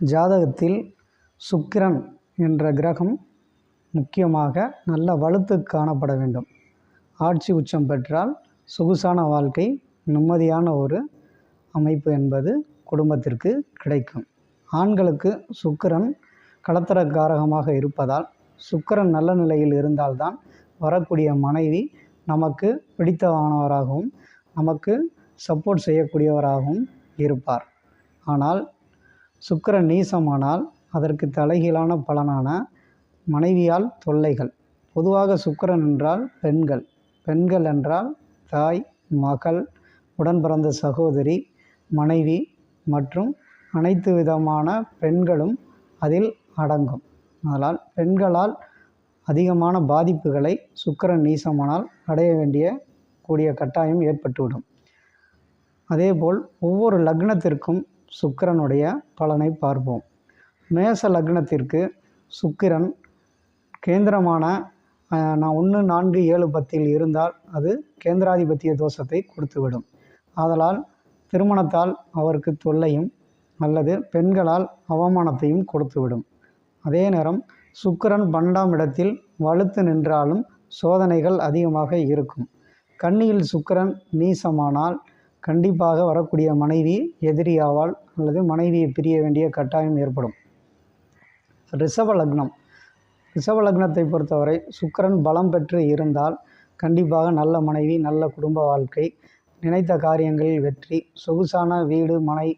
ஜாதகத்தில் சுக்கிரன் என்ற கிரகம் முக்கியமாக நல்ல வலுத்து காணப்பட வேண்டும். ஆட்சி உச்சம் பெற்றால் சொகுசான வாழ்க்கை நிம்மதியான ஒரு அமைப்பு என்பது குடும்பத்திற்கு கிடைக்கும். ஆண்களுக்கு சுக்கிரன் கலத்தரக்காரகமாக இருப்பதால் சுக்கிரன் நல்ல நிலையில் இருந்தால்தான் வரக்கூடிய மனைவி நமக்கு பிடித்தமானவராகவும் நமக்கு சப்போர்ட் செய்யக்கூடியவராகவும் இருப்பார். ஆனால் சுக்கரன் நீசமானால் அதற்கு தலைகீழான பலனான மனைவியால் தொல்லைகள். பொதுவாக சுக்கரன் என்றால் பெண்கள். பெண்கள் என்றால் தாய் மகள் உடன் பிறந்த சகோதரி மனைவி மற்றும் அனைத்து விதமான பெண்களும் அதில் அடங்கும். அதனால் பெண்களால் அதிகமான பாதிப்புகளை சுக்கரன் நீசமானால் அடைய வேண்டிய கூடிய கட்டாயம் ஏற்பட்டுவிடும். அதேபோல் ஒவ்வொரு லக்னத்திற்கும் சுக்கிரனுடைய பலனை பார்ப்போம். மேச லக்னத்திற்கு சுக்கிரன் கேந்திரமான நான் ஒன்று நான்கு ஏழு பத்தில் இருந்தால் அது கேந்திராதிபத்திய தோஷத்தை கொடுத்துவிடும். ஆதலால் திருமணத்தால் அவருக்கு தொல்லையும் அல்லது பெண்களால் அவமானத்தையும் கொடுத்துவிடும். அதே நேரம் சுக்கிரன் பன்னெண்டாம் இடத்தில் வலுத்து நின்றாலும் சோதனைகள் அதிகமாக இருக்கும். கண்ணியில் சுக்கிரன் நீசமானால் கண்டிப்பாக வரக்கூடிய மனைவி எதிரியாவால் அல்லது மனைவியை பிரிய வேண்டிய கட்டாயம் ஏற்படும். ரிஷப லக்னம். ரிஷப லக்னத்தை பொறுத்தவரை சுக்கரன் பலம் பெற்று இருந்தால் கண்டிப்பாக நல்ல மனைவி நல்ல குடும்ப வாழ்க்கை நினைத்த காரியங்களில் வெற்றி சொகுசான வீடு மனை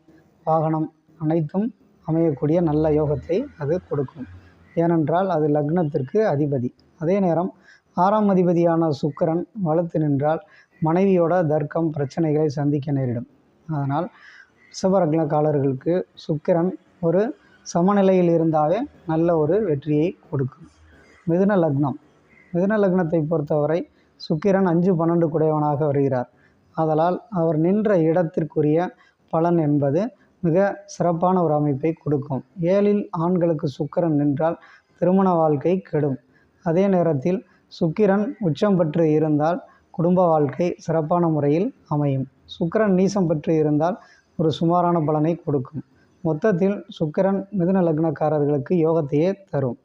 வாகனம் அனைத்தும் அமையக்கூடிய நல்ல யோகத்தை அது கொடுக்கும். ஏனென்றால் அது லக்னத்திற்கு அதிபதி. அதே நேரம் ஆறாம் அதிபதியான சுக்கிரன் வளர்த்து நின்றால் மனைவியோட தர்க்கம் பிரச்சனைகளை சந்திக்க நேரிடும். அதனால் ரிஷபலக்னக்காரர்களுக்கு சுக்கிரன் ஒரு சமநிலையில் இருந்தாவே நல்ல ஒரு வெற்றியை கொடுக்கும். மிதுன லக்னம். மிதுன லக்னத்தை பொறுத்தவரை சுக்கிரன் அஞ்சு பன்னெண்டு குடையவனாக வருகிறார். ஆதலால் அவர் நின்ற இடத்திற்குரிய பலன் என்பது மிக சிறப்பான ஒரு அமைப்பை கொடுக்கும். ஏழில் ஆண்களுக்கு சுக்கிரன் நின்றால் திருமண வாழ்க்கை கெடும். அதே நேரத்தில் சுக்கிரன் உச்சம் பெற்று இருந்தால் குடும்ப வாழ்க்கை சிறப்பான முறையில் அமையும். சுக்கரன் நீசம் பெற்று இருந்தால் ஒரு சுமாரான பலனை கொடுக்கும். மொத்தத்தில் சுக்கிரன் மிதுன லக்னக்காரர்களுக்கு யோகத்தையே தரும்.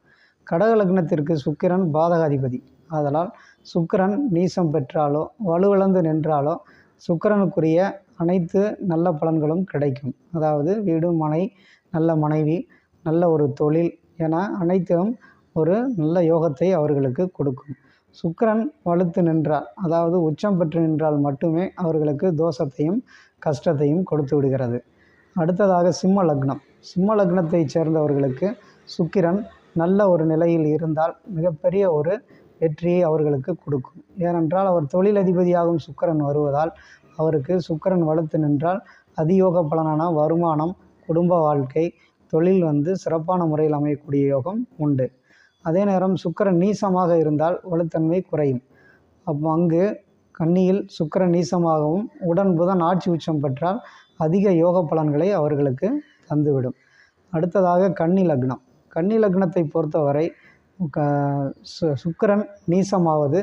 கடக லக்னத்திற்கு சுக்கிரன் பாதகாதிபதி. ஆதலால் சுக்கிரன் நீசம் பெற்றாலோ வலுவிழந்து நின்றாலோ சுக்கிரனுக்குரிய அனைத்து நல்ல பலன்களும் கிடைக்கும். அதாவது வீடு மனை நல்ல மனைவி நல்ல ஒரு தொழில் என அனைத்திலும் ஒரு நல்ல யோகத்தை அவர்களுக்கு கொடுக்கும். சுக்கிரன் வலுத்து நின்றால் அதாவது உச்சம் பெற்று நின்றால் மட்டுமே அவர்களுக்கு தோஷத்தையும் கஷ்டத்தையும் கொடுத்து விடுகிறது. அடுத்ததாக சிம்ம லக்னம். சிம்ம லக்னத்தை சேர்ந்தவர்களுக்கு சுக்கிரன் நல்ல ஒரு நிலையில் இருந்தால் மிகப்பெரிய ஒரு வெற்றியை அவர்களுக்கு கொடுக்கும். ஏனென்றால் அவர் தொழிலதிபதியாகும் சுக்கிரன் வருவதால் அவருக்கு சுக்கிரன் வலுத்து நின்றால் அதியோக பலனான வருமானம் குடும்ப வாழ்க்கை தொழில் வந்து சிறப்பான முறையில் அமையக்கூடிய யோகம் உண்டு. அதே நேரம் சுக்கிரன் நீசமாக இருந்தால் வலுத்தன்மை குறையும். அப்போ அங்கு கன்னியில் சுக்கரன் நீசமாகவும் உடன் புதன் ஆட்சி உச்சம் பெற்றால் அதிக யோக பலன்களை அவர்களுக்கு தந்துவிடும். அடுத்ததாக கன்னி லக்னம். கன்னி லக்னத்தை பொறுத்தவரை க சு சுக்கிரன் நீசமாவது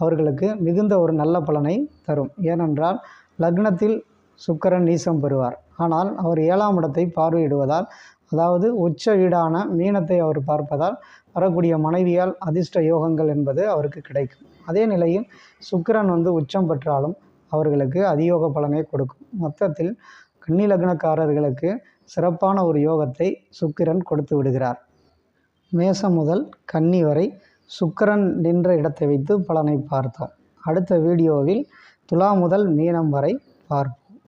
அவர்களுக்கு மிகுந்த ஒரு நல்ல பலனை தரும். ஏனென்றால் லக்னத்தில் சுக்கரன் நீசம் பெறுவார். ஆனால் அவர் ஏழாம் இடத்தை பார்வையிடுவதால் அதாவது உச்ச வீடான மீனத்தை அவர் பார்ப்பதால் வரக்கூடிய மனைவியால் அதிர்ஷ்ட யோகங்கள் என்பது அவருக்கு கிடைக்கும். அதே நிலையில் சுக்கிரன் வந்து உச்சம் பெற்றாலும் அவர்களுக்கு அதியோக பலனை கொடுக்கும். மொத்தத்தில் கன்னி லக்னக்காரர்களுக்கு சிறப்பான ஒரு யோகத்தை சுக்கிரன் கொடுத்து விடுகிறார். மேசம் முதல் கன்னி வரை சுக்கிரன் நின்ற இடத்தை வைத்து பலனை பார்த்தோம். அடுத்த வீடியோவில் துலா முதல் மீனம் வரை பார்ப்போம்.